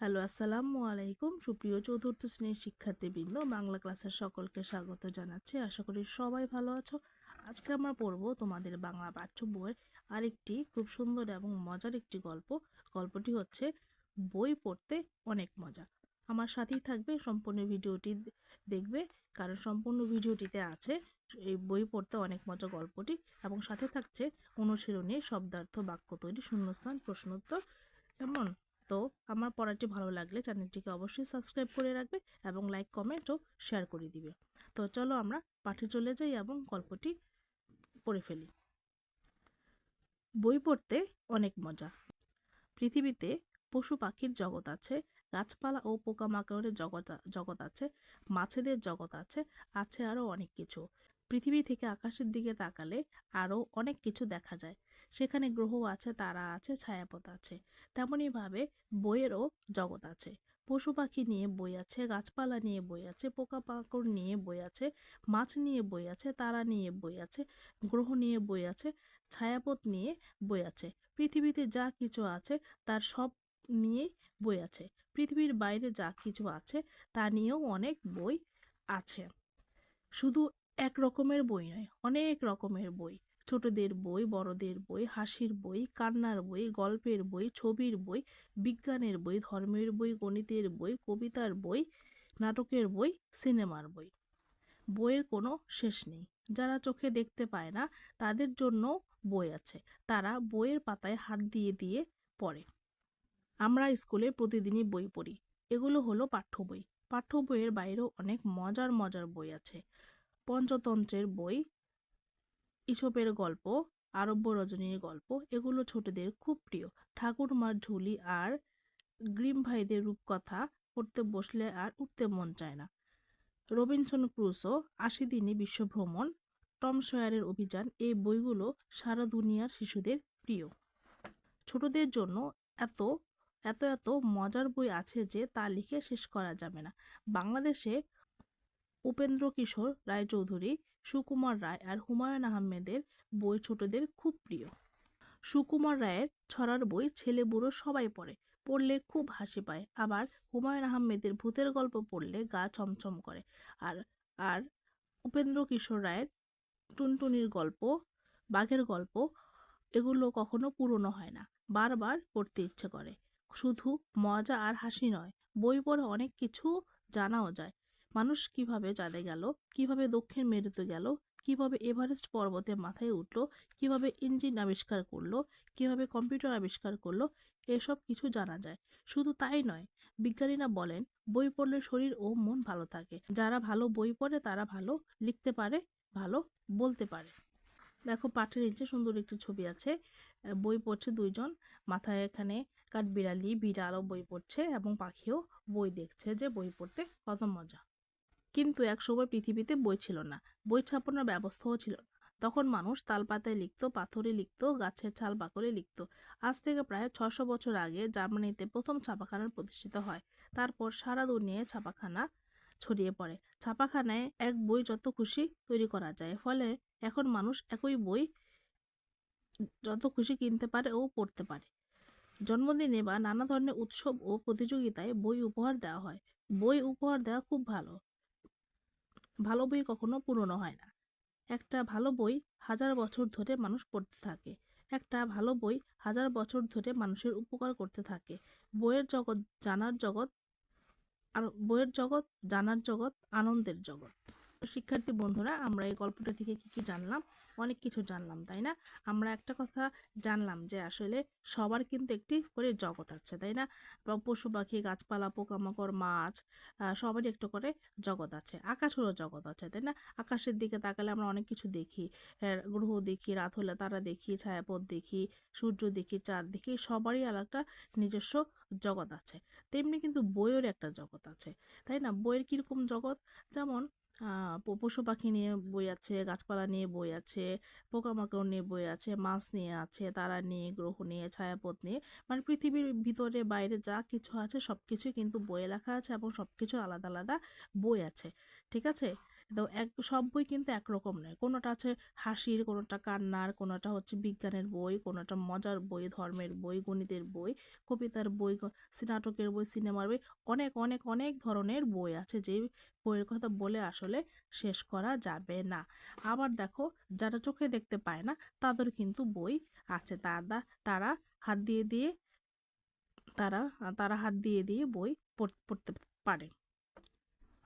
Hello, আসসালামু আলাইকুম। সুপ্রিয় চতুর্থ শ্রেণির শিক্ষার্থীবৃন্দ, বাংলা ক্লাসের সকলকে স্বাগত জানাচ্ছি। আশা করি সবাই ভালো আছো। আজকে আমরা পড়ব তোমাদের বাংলা পাঠ্য বইয়ের আরেকটি খুব সুন্দর এবং মজার একটি গল্প। গল্পটি হচ্ছে, বই পড়তে অনেক মজা। আমার সাথেই থাকবে, সম্পূর্ণ ভিডিওটি দেখবে। কারণ সম্পূর্ণ ভিডিওটিতে আছে এই বই পড়তে অনেক মজা গল্পটি এবং সাথে থাকছে অনুশীলনী শব্দার্থ বাক্য তৈরি, শূন্যস্থান, প্রশ্নোত্তর। এমন তো আমার পড়াটি ভালো লাগলে চ্যানেলটিকে অবশ্যই সাবস্ক্রাইব করে রাখবে এবং লাইক, কমেন্ট ও শেয়ার করে দিবে। তো চলো আমরা পাঠে চলে যাই এবং গল্পটি পড়ে ফেলি। বই পড়তে অনেক মজা। পৃথিবীতে পশু পাখির জগৎ আছে, গাছপালা ও পোকামাকড়ের জগৎ জগৎ আছে, মাছেদের জগৎ আছে আছে আরও অনেক কিছু। পৃথিবী থেকে আকাশের দিকে তাকালে আরও অনেক কিছু দেখা যায়। সেখানে গ্রহ আছে, তারা আছে, ছায়াপথ আছে। তেমনইভাবে বইয়েরও জগৎ আছে। পশু পাখি নিয়ে বই আছে, গাছপালা নিয়ে বই আছে পোকা পাকড় নিয়ে বই আছে, মাছ নিয়ে বই আছে, তারা নিয়ে বই আছে, গ্রহ নিয়ে বই আছে, ছায়াপথ নিয়ে বই আছে। পৃথিবীতে যা কিছু আছে, তার সব নিয়ে বই আছে। পৃথিবীর বাইরে যা কিছু আছে, তা নিয়েও অনেক বই আছে। শুধু এক রকমের বই নয়, অনেক রকমের বই। ছোটদের বই, বড়দের বই, হাসির বই, কান্নার বই, গল্পের বই, ছবির বই, বিজ্ঞানের বই, ধর্মের বই, গণিতের বই, কবিতার বই, নাটকের বই, সিনেমার বই। বইয়ের কোনো শেষ নেই। যারা চোখে দেখতে পায় না, তাদের জন্য বই আছে। তারা বইয়ের পাতায় হাত দিয়ে দিয়ে পড়ে। আমরা স্কুলে প্রতিদিনই বই পড়ি। এগুলো হলো পাঠ্য বই। পাঠ্য বইয়ের বাইরেও অনেক মজার মজার বই আছে। পঞ্চতন্ত্রের বই ইসপের গল্প, আরব্য রজনীর গল্প এগুলো ছোটদের খুব প্রিয়। ঠাকুরমার ঝুলি আর গ্রিম ভাইদের রূপকথা পড়তে বসলে আর উঠতে মন চায় না। রবিনসন ক্রুসো আশি দিনে বিশ্বভ্রমণ টম সয়ারের অভিযান এই বইগুলো সারা দুনিয়ার শিশুদের প্রিয়। ছোটদের জন্য এত এত এত মজার বই আছে যে তা লিখে শেষ করা যাবে না। বাংলাদেশে উপেন্দ্র কিশোর রায়চৌধুরী সুকুমার রায় আর হুমায়ুন আহমেদের বই ছোটদের খুব প্রিয়। সুকুমার রায়ের ছড়ার বই ছেলে বুড়ো সবাই পড়ে, পড়লে খুব হাসি পায়। আবার হুমায়ুন আহমেদের ভূতের গল্প পড়লে গা ছমছম করে। আর আর উপেন্দ্র কিশোর রায়ের টুনটুনির গল্প, বাঘের গল্প, এগুলো কখনো পুরনো হয় না। বারবার পড়তে ইচ্ছে করে। শুধু মজা আর হাসি নয়, বই পড়ে অনেক কিছু জানাও যায়। মানুষ কীভাবে চাঁদে গেল, কীভাবে দক্ষিণ মেরুতে গেল, কীভাবে এভারেস্ট পর্বতে মাথায় উঠল, কীভাবে ইঞ্জিন আবিষ্কার করল, কীভাবে কম্পিউটার আবিষ্কার করল, এসব কিছু জানা যায়। শুধু তাই নয়, বিজ্ঞানীরা বলেন, বই পড়লে শরীর ও মন ভালো থাকে। যারা ভালো বই পড়ে, তারা ভালো লিখতে পারে, ভালো বলতে পারে। দেখো, পাঠের নিচে সুন্দর একটি ছবি আছে। বই পড়ছে দুইজন। মাথায় এখানে কাঠবিড়ালি, বিড়ালও বই পড়ছে এবং পাখিও বই দেখছে যে বই পড়তে কত মজা। কিন্তু এক সময় পৃথিবীতে বই ছিল না, বই ছাপানোর ব্যবস্থাও ছিল না। তখন মানুষ তালপাতায় লিখতো, পাথরে লিখত, গাছের ছাল বাকলে লিখতো। আজ থেকে প্রায় ছশো বছর আগে জার্মানিতে প্রথম ছাপাখানা প্রতিষ্ঠিত হয়। তারপর সারা দুনিয়ায় ছাপাখানা ছড়িয়ে পড়ে। ছাপাখানায় এক বই যত খুশি তৈরি করা যায়, ফলে এখন মানুষ একই বই যত খুশি কিনতে পারে ও পড়তে পারে। জন্মদিনে বা নানা ধরনের উৎসব ও প্রতিযোগিতায় বই উপহার দেওয়া হয়। বই উপহার দেওয়া খুব ভালো। ভালো বই কখনো পুরনো হয় না। একটা ভালো বই হাজার বছর ধরে মানুষ পড়তে থাকে। একটা ভালো বই হাজার বছর ধরে মানুষের উপকার করতে থাকে। বইয়ের জগৎ জানার জগৎ, আর বইয়ের জগৎ জানার জগৎ আনন্দের জগৎ। শিক্ষার্থী বন্ধুরা, আমরা এই গল্পটা থেকে কি কি জানলাম? অনেক কিছু জানলাম, তাই না? আমরা একটা কথা জানলাম যে আসলে সবার কিন্তু একটি করে জগৎ আছে, তাই না? পশু পাখি, গাছপালা, পোকামাকড়, মাছ সবারই একটা করে জগৎ আছে, আকাশেরও জগৎ আছে, তাই না? আকাশের দিকে তাকালে আমরা অনেক কিছু দেখি গ্রহ দেখি, রাত হলে তারা দেখি, ছায়াপথ দেখি, সূর্য দেখি, চাঁদ দেখি, সবারই আলাদা নিজস্ব জগৎ আছে। তেমনি কিন্তু বইয়ের একটা জগৎ আছে, তাই না? বইয়ের কীরকম জগৎ? যেমন পশু পাখি নিয়ে বই আছে, গাছপালা নিয়ে বই আছে, পোকামাকড় নিয়ে বই আছে, মাছ নিয়ে আছে, তারা নিয়ে, গ্রহ নিয়ে, ছায়াপথ নিয়ে মানে পৃথিবীর ভিতরে, বাইরে যা কিছু আছে সব কিছুই কিন্তু বইয়ে লেখা আছে এবং সব কিছু আলাদা আলাদা বই আছে, ঠিক আছে? তো এক সব বই কিন্তু একরকম নয়। কোনোটা আছে হাসির, কোনোটা কান্নার, কোনোটা হচ্ছে বিজ্ঞানের বই, কোনোটা মজার বই, ধর্মের বই, গণিতের বই, কবিতার বই নাটকের বই, সিনেমার বই, অনেক অনেক অনেক ধরনের বই আছে যে বইয়ের কথা বলে আসলে শেষ করা যাবে না। আবার দেখো, যারা চোখে দেখতে পায় না, তাদের কিন্তু বই আছে। তারা তারা হাত দিয়ে দিয়ে, তারা তারা হাত দিয়ে দিয়ে বই পড়- পড়তে পারে।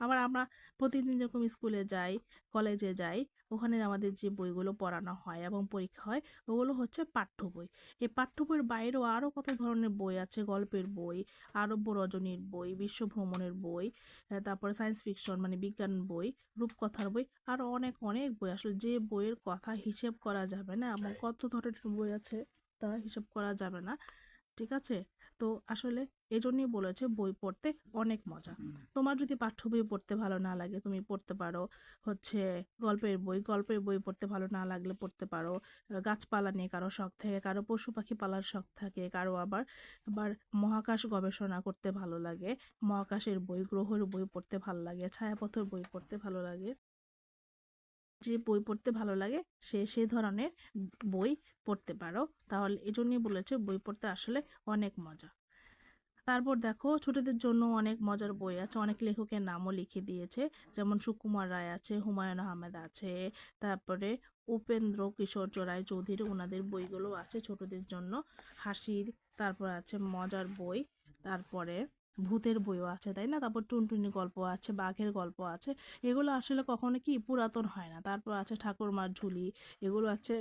আবার আমরা প্রতিদিন যখন স্কুলে যাই কলেজে যাই, ওখানে আমাদের যে বইগুলো পড়ানো হয় এবং পরীক্ষা হয়, ওগুলো হচ্ছে পাঠ্য বই। এই পাঠ্য বইয়ের বাইরেও আরও কত ধরনের বই আছে? গল্পের বই আরব্য রজনীর বই, বিশ্ব ভ্রমণের বই তারপরে সায়েন্স ফিকশন মানে বিজ্ঞান বই, রূপকথার বই আরও অনেক অনেক বই। আসলে যে বইয়ের কথা হিসেব করা যাবে না এবং কত ধরনের বই আছে তা হিসাব করা যাবে না, ঠিক আছে? তো আসলে এই জন্যই বলেছে বই পড়তে অনেক মজা। তোমার যদি পাঠ্য বই পড়তে ভালো না লাগে তুমি পড়তে পারো হচ্ছে গল্পের বই। গল্পের বই পড়তে ভালো না লাগলে পড়তে পারো। গাছপালা নিয়ে কারও শখ থাকে কারও পশু পাখি পালার শখ থাকে কারও আবার আবার মহাকাশ গবেষণা করতে ভালো লাগে। মহাকাশের বই গ্রহের বই পড়তে ভালো লাগে ছায়াপথের বই পড়তে ভালো লাগে। যে বই পড়তে ভালো লাগে সে সেই ধরনের বই পড়তে পারো। তাহলে এজন্যই বলেছে বই পড়তে আসলে অনেক মজা। তারপর দেখো ছোটদের জন্য অনেক মজার বই আছে, অনেক লেখকের নামও লিখে দিয়েছে। যেমন সুকুমার রায় আছে, হুমায়ুন আহমেদ আছে, তারপরে উপেন্দ্র কিশোর চোরাই চৌধুরী ওনাদের বইগুলো আছে ছোটদের জন্য। হাসির, তারপর আছে মজার বই, তারপরে ভূতের বইও আছে, তাই না? তারপর টুনটুনি গল্প আছে, বাঘের গল্প আছে। এগুলো আসলে কখনো কি পুরাতন হয় না। তারপর আছে ঠাকুরমার ঝুলি, এগুলো আছে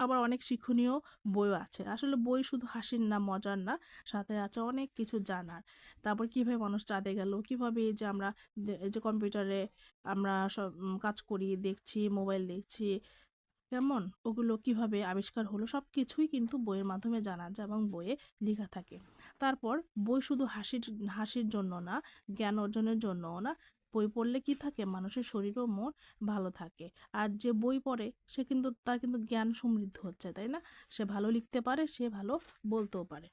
আবার অনেক শিক্ষণীয় বইও আছে। আসলে বই শুধু হাসির না, মজার না, সাথে আছে অনেক কিছু জানার। তারপর কীভাবে মানুষ চাঁদে গেল, কীভাবে এই যে আমরা এই যে কম্পিউটারে আমরা সব কাজ করি, দেখছি, মোবাইল দেখছি, কেমন? ওগুলো কীভাবে আবিষ্কার হলো সব কিছুই কিন্তু বইয়ের মাধ্যমে জানা যায় এবং বইয়ে লেখা থাকে। তারপর বই শুধু হাসির হাসির জন্য না, জ্ঞান অর্জনের জন্যও না বই পড়লে কি থাকে? মানুষের শরীর ও মন ভালো থাকে। আর যে বই পড়ে, সে কিন্তু, তার কিন্তু জ্ঞান সমৃদ্ধ হচ্ছে, তাই না? সে ভালো লিখতে পারে, সে ভালো বলতেও পারে।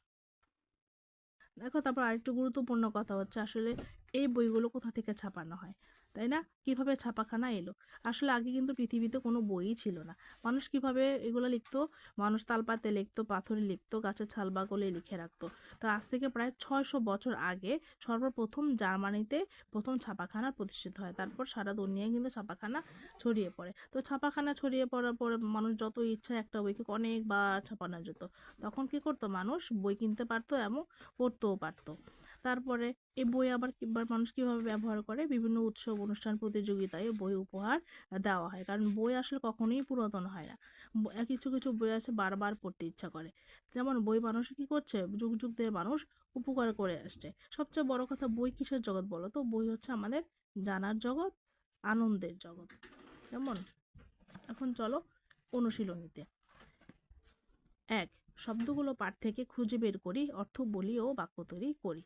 দেখো, তারপর আরেকটু গুরুত্বপূর্ণ কথা হচ্ছে, আসলে এই বইগুলো কোথা থেকে ছাপানো হয়? তাই না? কীভাবে ছাপাখানা এলো? আসলে আগে কিন্তু পৃথিবীতে কোনো বইই ছিল না। মানুষ কীভাবে এগুলো লিখতো? মানুষ তালপাতে লিখতো, পাথরে লিখতো, গাছের ছাল বাকলে লিখে রাখতো। তো আজ থেকে প্রায় ছয়শো বছর আগে সর্বপ্রথম জার্মানিতে প্রথম ছাপাখানা প্রতিষ্ঠিত হয়। তারপর সারা দুনিয়ায় কিন্তু ছাপাখানা ছড়িয়ে পড়ে। তো ছাপাখানা ছড়িয়ে পড়ার পরে মানুষ যত ইচ্ছা একটা বইকে অনেকবার ছাপানো যেত। তখন কি করতো মানুষ? বই কিনতে পারতো এবং পড়তেও পারতো। তারপরে এই বই আবার কিবার মানুষ কীভাবে ব্যবহার করে? বিভিন্ন উৎসব, অনুষ্ঠান, প্রতিযোগিতায় বই উপহার দেওয়া হয়। কারণ বই আসলে কখনোই পুরাতন হয় না। কিছু কিছু বই আছে বারবার পড়তে ইচ্ছা করে। যেমন বই মানুষ কি করছে? যুগ যুগ মানুষ উপকার করে আসছে। সবচেয়ে বড় কথা বই কিসের জগৎ বলো তো? বই হচ্ছে আমাদের জানার জগৎ, আনন্দের জগৎ। কেমন? এখন চলো অনুশীলনীতে। এক, শব্দগুলো পাঠ থেকে খুঁজে বের করি, অর্থ বলি ও বাক্য তৈরি করি।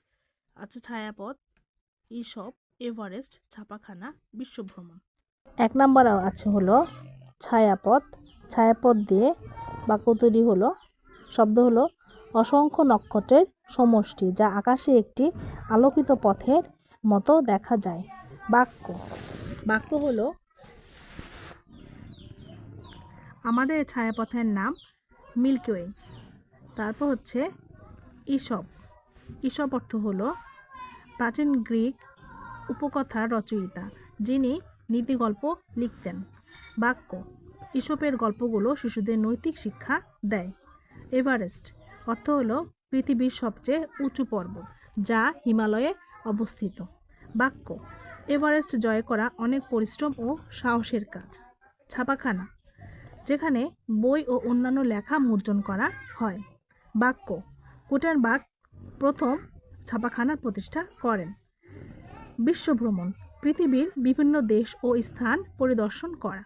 আচ্ছা ছায়াপথ ঈশপ এভারেস্ট, ছাপাখানা, বিশ্বভ্রমণ। এক নাম্বার আছে হলো ছায়াপথ। ছায়াপথ দিয়ে বাক্য তৈরি হলো, শব্দ হলো অসংখ্য নক্ষত্রের সমষ্টি, যা আকাশে একটি আলোকিত পথের মতো দেখা যায়। বাক্য। বাক্য হলো, আমাদের ছায়াপথের নাম মিল্কিওয়ে তারপর হচ্ছে ঈশপ ঈশপ অর্থ হলো প্রাচীন গ্রিক উপকথার রচয়িতা, যিনি নীতিগল্প লিখতেন, বাক্য ঈশপের গল্পগুলো শিশুদের নৈতিক শিক্ষা দেয়। এভারেস্ট অর্থ হলো পৃথিবীর সবচেয়ে উঁচু পর্বত, যা হিমালয়ে অবস্থিত। বাক্য, এভারেস্ট জয় করা অনেক পরিশ্রম ও সাহসের কাজ। ছাপাখানা, যেখানে বই ও অন্যান্য লেখা মুদ্রণ করা হয়। বাক্য গুটেনবার্গ প্রথম ছাপাখানার প্রতিষ্ঠা করেন। বিশ্বভ্রমণ, পৃথিবীর বিভিন্ন দেশ ও স্থান পরিদর্শন করা।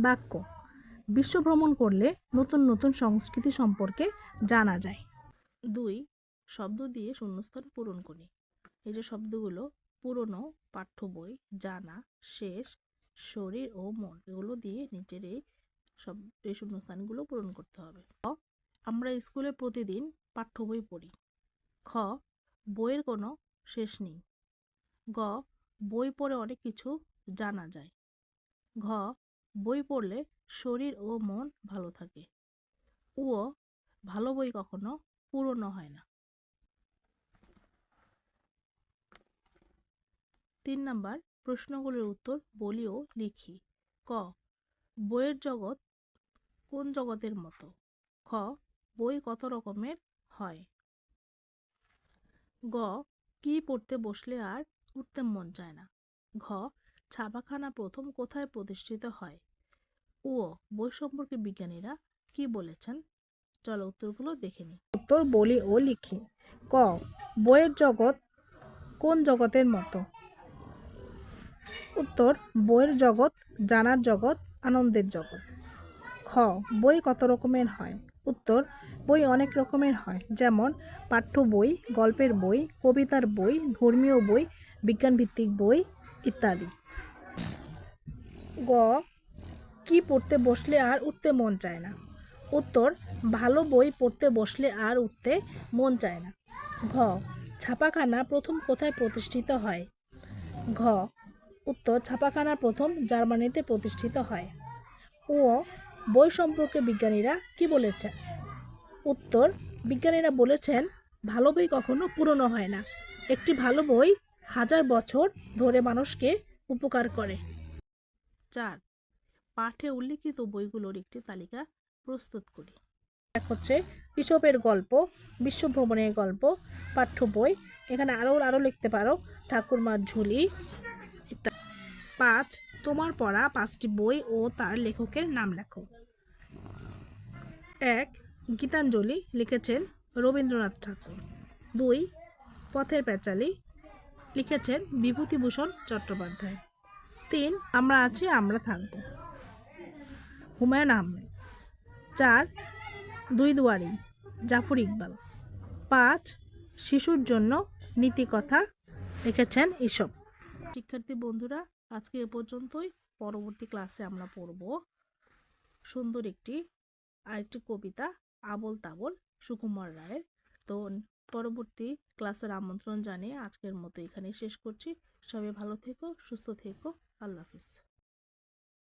বাক্য, বিশ্বভ্রমণ করলে নতুন নতুন সংস্কৃতি সম্পর্কে জানা যায়। দুই, শব্দ দিয়ে শূন্যস্থান পূরণ করি। এই যে শব্দগুলো, পুরনো পাঠ্য বই জানা, শেষ, শরীর ও মন, এগুলো দিয়ে নিচের এই সব এই শূন্যস্থানগুলো পূরণ করতে হবে। আমরা স্কুলে প্রতিদিন পাঠ্য বই পড়ি। খ, বইয়ের কোনো শেষ নেই। গ, বই পড়ে অনেক কিছু জানা যায়। ঘ, বই পড়লে শরীর ও মন ভালো থাকে। উ, ভালো বই কখনো পুরনো হয় না। তিন নাম্বার, প্রশ্নগুলোর উত্তর বলি ও লিখি। ক, বইয়ের জগৎ কোন জগতের মতো? খ, বই কত রকমের হয়? গ, কি পড়তে বসলে আর উঠতে মন চায় না। ঘ, ছাপাখানা প্রথম কোথায় প্রতিষ্ঠিত হয়? ও বই সম্পর্কে বিজ্ঞানীরা কি বলেছেন? চলো উত্তরগুলো দেখে নিই। উত্তর বলি ও লিখি। ক, বইয়ের জগৎ কোন জগতের মতো? উত্তর, বইয়ের জগৎ, জানার জগৎ, আনন্দের জগৎ। খ, বই কত রকমের হয়? উত্তর, বই অনেক রকমের হয়, যেমন পাঠ্য বই, গল্পের বই, কবিতার বই, ধর্মীয় বই, বিজ্ঞানভিত্তিক বই ইত্যাদি। গ, কি পড়তে বসলে আর উঠতে মন চায় না? উত্তর, ভালো বই পড়তে বসলে আর উঠতে মন চায় না। ঘ, ছাপাখানা প্রথম কোথায় প্রতিষ্ঠিত হয়? ঘ, উত্তর, ছাপাখানা প্রথম জার্মানিতে প্রতিষ্ঠিত হয়। ও বই সম্পর্কে বিজ্ঞানীরা কি বলেছেন? উত্তর, বিজ্ঞানীরা বলেছেন, ভালো বই কখনো পুরনো হয় না। একটি ভালো বই হাজার বছর ধরে মানুষকে উপকার করে। চার, পাঠে উল্লিখিত বইগুলোর একটি তালিকা প্রস্তুত করি। এক হচ্ছে ইসবের গল্প, বিশ্বভ্রমণের গল্প, পাঠ্য বই। এখানে আরও আরও লিখতে পারো। ঠাকুরমার ঝুলি পাঁচ, তোমার পড়া পাঁচটি বই ও তার লেখকের নাম লেখো। এক, গীতাঞ্জলি লিখেছেন রবীন্দ্রনাথ ঠাকুর। দুই, পথের প্যাচালি লিখেছেন বিভূতিভূষণ চট্টোপাধ্যায়। তিন, আমরা আছি, আমরা থাকব। হুমায়ুন আহমেদ। চার, দুই দুয়ারি, জাফর ইকবাল। পাঁচ, শিশুর জন্য নীতিকথা লিখেছেন এসব। শিক্ষার্থী বন্ধুরা আজকে এ পর্যন্তই। পরবর্তী ক্লাসে আমরা পড়ব সুন্দর একটি আরেকটি কবিতা, আবল তাবল সুকুমার রায়ের। তো পরবর্তী ক্লাসের আমন্ত্রণ জানিয়ে আজকের মতো এখানে শেষ করছি। সবাই ভালো থেকো, সুস্থ থেকো। আল্লাহ হাফিজ।